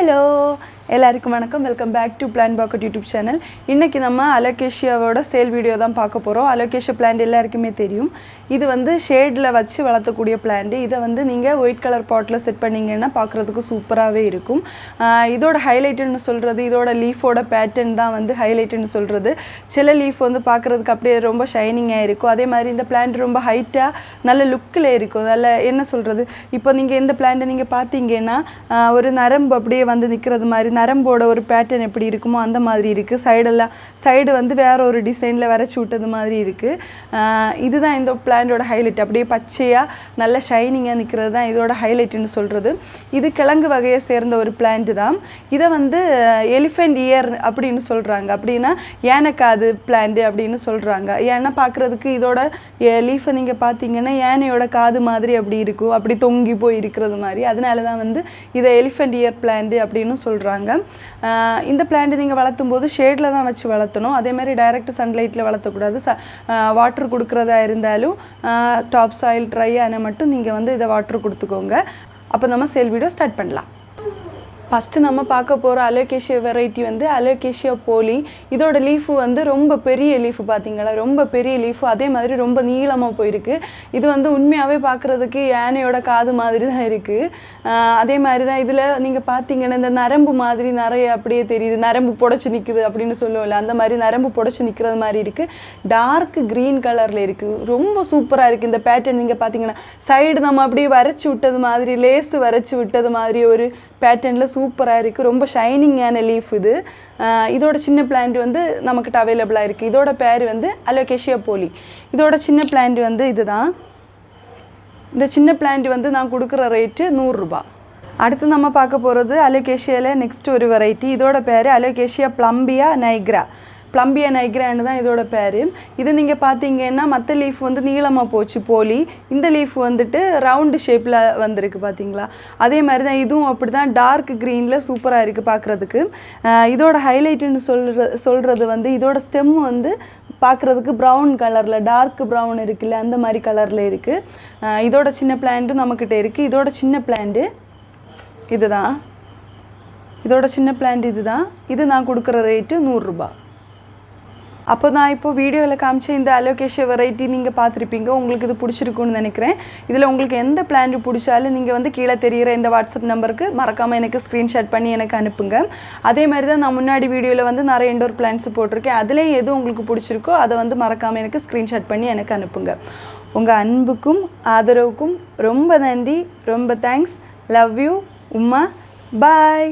Hello! எல்லாருக்கும் வணக்கம். Welcome back to plan pocket YouTube channel இன்றைக்கி நம்ம அலோகேஷியாவோட சேல் வீடியோ தான் பார்க்க போகிறோம் அலோகேஷியா பிளான்ட் எல்லாருக்குமே தெரியும். இது வந்து ஷேடில் வச்சு வளர்த்தக்கூடிய பிளான்ட் இதை வந்து நீங்கள் ஒயிட் கலர் பாட்டில் செட் பண்ணிங்கன்னா பார்க்குறதுக்கு சூப்பராகவே இருக்கும். இதோட ஹைலைட்டுன்னு சொல்கிறது இதோட லீஃபோட பேட்டர்ன் தான் வந்து ஹைலைட்டுன்னு சொல்கிறது சில லீஃப் வந்து பார்க்குறதுக்கு அப்படியே ரொம்ப ஷைனிங்காக இருக்கும். அதே மாதிரி இந்த பிளான்ட் ரொம்ப ஹைட்டாக நல்ல லுக்கில் இருக்கும். நல்ல என்ன சொல்கிறது இப்போ நீங்கள் இந்த பிளான்ட்டை நீங்கள் பார்த்தீங்கன்னா ஒரு நரம்பு அப்படியே வந்து நிற்கிறது மாதிரி நரம்போட ஒரு பேட்டர்ன் எப்படி இருக்குமோ அந்த மாதிரி இருக்குது சைடெல்லாம் சைடு வந்து வேற ஒரு டிசைனில் வரைச்சி விட்டது மாதிரி இருக்குது இதுதான் இந்த பிளான்டோட ஹைலைட் அப்படியே பச்சையாக நல்ல ஷைனிங்காக நிற்கிறது தான் இதோட ஹைலைட்டுன்னு சொல்கிறது இது கிழங்கு வகையை சேர்ந்த ஒரு பிளான்ட் தான். இதை வந்து எலிஃபெண்ட் இயர் அப்படின்னு சொல்கிறாங்க அப்படின்னா யானைக்காது பிளான்ட் அப்படின்னு சொல்கிறாங்க ஏன்னா பார்க்குறதுக்கு இதோட லீஃபை நீங்கள் பார்த்தீங்கன்னா யானையோட காது மாதிரி அப்படி இருக்கும். அப்படி தொங்கி போய் இருக்கிறது மாதிரி. அதனால தான் வந்து இதை எலிஃபெண்ட் இயர் பிளான்ட் அப்படின்னு சொல்கிறாங்க இந்த பிளான்ட் நீங்கள் வளர்த்தும் போது ஷேடில் தான் வச்சு வளர்த்தணும். அதேமாதிரி டைரக்ட் சன்லைட்டில் வளர்த்தக்கூடாது. ச வாட்டர் கொடுக்குறதா இருந்தாலும் டாப் சாயில் ட்ரை ஆனால் மட்டும் நீங்கள் வந்து இதை வாட்டர் கொடுத்துக்கோங்க. அப்போ நம்ம சேல் வீடியோ ஸ்டார்ட் பண்ணலாம். ஃபஸ்ட்டு நம்ம பார்க்க போகிற அலோகேஷியா வெரைட்டி வந்து அலோகேஷியா போலி இதோட லீஃபு வந்து ரொம்ப பெரிய லீஃபு பார்த்தீங்களா? ரொம்ப பெரிய லீஃபு அதே மாதிரி ரொம்ப நீளமாக போயிருக்கு. இது வந்து உண்மையாகவே பார்க்குறதுக்கு யானையோட காது மாதிரி தான் இருக்குது அதே மாதிரி தான் இதில் நீங்கள் பார்த்தீங்கன்னா இந்த நரம்பு மாதிரி நிறைய அப்படியே தெரியுது. நரம்பு புடச்சி நிற்குது அப்படின்னு சொல்லுவோம்ல அந்த மாதிரி நரம்பு புடச்சி நிற்கிறது மாதிரி இருக்குது டார்க் க்ரீன் கலரில் இருக்குது ரொம்ப சூப்பராக இருக்குது இந்த பேட்டர்ன் நீங்கள் பார்த்தீங்கன்னா சைடு நம்ம அப்படியே வரைச்சி விட்டது மாதிரி லேஸு வரைச்சி விட்டது மாதிரி ஒரு பேட்டர்னில் சூப்பராக இருக்குது ரொம்ப ஷைனிங்கான லீஃப் இது. இதோட சின்ன பிளான்ட் வந்து நமக்கிட்ட அவைலபிளாக இருக்குது இதோட பேர் வந்து அலோகேஷியா போலி இதோட சின்ன பிளான்ட் வந்து இதுதான். இந்த சின்ன பிளான்ட் வந்து நான் கொடுக்குற ரேட்டு நூறுரூபா அடுத்து நம்ம பார்க்க போகிறது அலோகேஷியாவில் நெக்ஸ்ட் ஒரு வெரைட்டி இதோட பேர் அலோகேஷியா ப்ளம்பியா நைக்ரா ப்ளம்பியா நைக்ரான்னு தான் இதோட பேர். இது நீங்கள் பார்த்தீங்கன்னா மற்ற லீஃப் வந்து நீளமாக போச்சு போலி. இந்த லீஃப் வந்துட்டு ரவுண்டு ஷேப்பில் வந்திருக்கு பார்த்தீங்களா அதே மாதிரி தான் இதுவும் அப்படி தான் டார்க் க்ரீனில் சூப்பராக இருக்குது பார்க்குறதுக்கு இதோட ஹைலைட்டுன்னு சொல்கிற சொல்கிறது வந்து இதோட ஸ்டெம் வந்து பார்க்குறதுக்கு ப்ரௌன் கலரில் டார்க் ப்ரௌன் இருக்குல்ல அந்த மாதிரி கலரில் இருக்குது இதோட சின்ன பிளான்ட்டும் நம்மக்கிட்ட இருக்குது இதோட சின்ன பிளான்ட்டு இதுதான். இதோட சின்ன பிளான்ட் இதுதான். இது நான் கொடுக்குற ரேட்டு நூறுரூபா அப்போ நான் இப்போ வீடியோவில் காமிச்ச இந்த அலோகேஷியா வெரைட்டி நீங்கள் பார்த்துருப்பீங்க. உங்களுக்கு இது பிடிச்சிருக்குன்னு நினைக்கிறேன். இதில் உங்களுக்கு எந்த பிளான் பிடிச்சாலும் நீங்கள் வந்து கீழே தெரிகிற இந்த வாட்ஸ்அப் நம்பருக்கு மறக்காமல் எனக்கு ஸ்க்ரீன்ஷாட் பண்ணி எனக்கு அனுப்புங்க. அதே மாதிரி தான் நான் முன்னாடி வீடியோவில் வந்து நிறைய இண்டோர் பிளான்ஸ் போட்டிருக்கேன். அதுலேயும் எது உங்களுக்கு பிடிச்சிருக்கோ அதை வந்து மறக்காமல் எனக்கு ஸ்க்ரீன்ஷாட் பண்ணி எனக்கு அனுப்புங்க. உங்கள் அன்புக்கும் ஆதரவுக்கும் ரொம்ப நன்றி. ரொம்ப thanks love you Uma bye